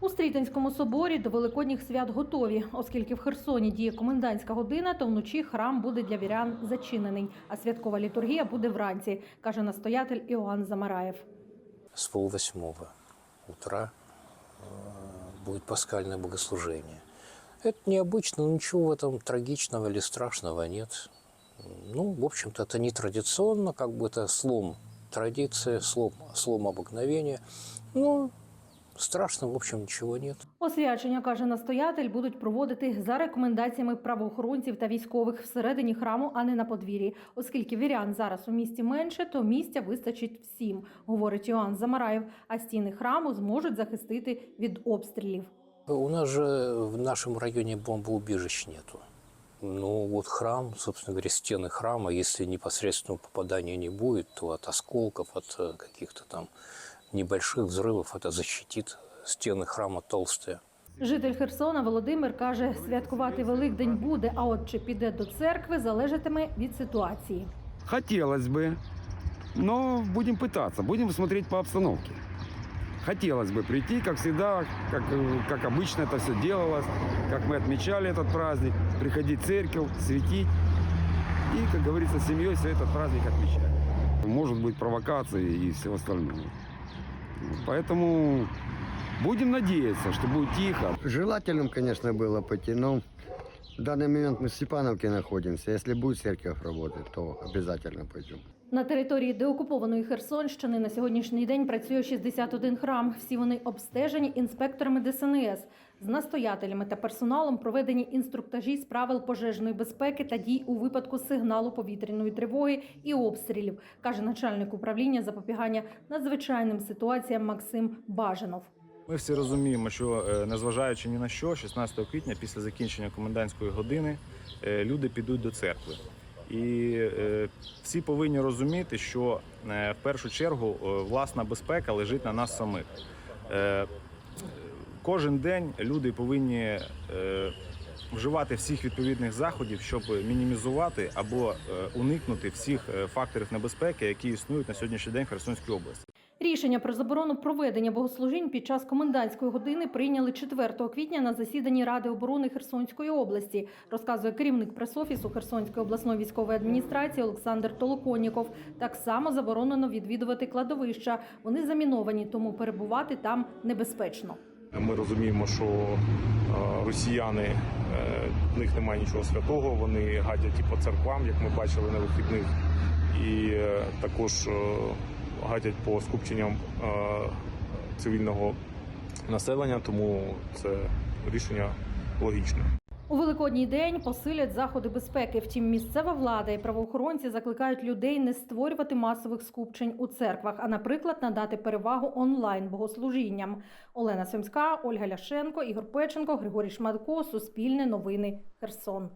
У Стрітинському соборі до великодніх свят готові, оскільки в Херсоні діє комендантська година, то вночі храм буде для вірян зачинений, а святкова літургія буде вранці, каже настоятель Іоанн Замараєв. с полвосьмого утра э, будет пасхальное богослужение. Это необычно, но ничего в этом трагичного или страшного нет. Ну, в общем-то, это не традиционно, как бы это слом традиции, слом, слом обыкновения. Но страшного, в общем, ничего нет. Освячення, каже настоятель, будуть проводити за рекомендаціями правоохоронців та військових всередині храму, а не на подвір'ї. Оскільки вірян зараз у місті менше, то місця вистачить всім, говорить Іоанн Замараєв. А стіни храму зможуть захистити від обстрілів. У нас же в нашем районе бомбоубежищ нету. Ну вот храм, собственно говоря, стены храма, если непосредственного попадания не будет, то от осколков, от э, каких-то там небольших взрывов это защитит. Стены храма толстые. Житель Херсона Володимир каже, святкувати Великдень буде, а от чи піде до церкви, залежатиме від ситуації. Хотелось бы, но будем пытаться, будем смотреть по обстановке. Хотелось бы прийти, как всегда, как, э, как обычно это все делалось, как мы отмечали этот праздник, приходить в церковь, светить и, как говорится, с семьей все этот праздник отмечать. Может быть провокации и все остальное. Поэтому будем надеяться, что будет тихо. Желательным, конечно, было пойти, но в данный момент мы в Степановке находимся. Если будет церковь работать, то обязательно пойдем. На території деокупованої Херсонщини на сьогоднішній день працює 61 храм. Всі вони обстежені інспекторами ДСНС. З настоятелями та персоналом проведені інструктажі з правил пожежної безпеки та дій у випадку сигналу повітряної тривоги і обстрілів, каже начальник управління запобігання надзвичайним ситуаціям Максим Бажанов. Ми всі розуміємо, що е, незважаючи ні на що, 16 квітня після закінчення комендантської години е, люди підуть до церкви. І е, всі повинні розуміти, що е, в першу чергу е, власна безпека лежить на нас самих. Кожен день люди повинні вживати всіх відповідних заходів, щоб мінімізувати або е, уникнути всіх е, факторів небезпеки, які існують на сьогоднішній день в Херсонській області. Рішення про заборону проведення богослужінь під час комендантської години прийняли 4 квітня на засіданні Ради оборони Херсонської області, розказує керівник пресофісу Херсонської обласної військової адміністрації Олександр Толоконніков. Так само заборонено відвідувати кладовища. Вони заміновані, тому перебувати там небезпечно. Ми розуміємо, що е, росіяни е, в них немає нічого святого. Вони гадять і по церквам, як ми бачили на вихідних, і е, також гадять по скупченням цивільного населення. Тому це рішення логічне. У великодній день посилять заходи безпеки. Втім, місцева влада і правоохоронці закликають людей не створювати масових скупчень у церквах, а, наприклад, надати перевагу онлайн богослужінням. Олена Сьомська, Ольга Ляшенко, Ігор Печенко, Григорій Шматко. Суспільне новини. Херсон.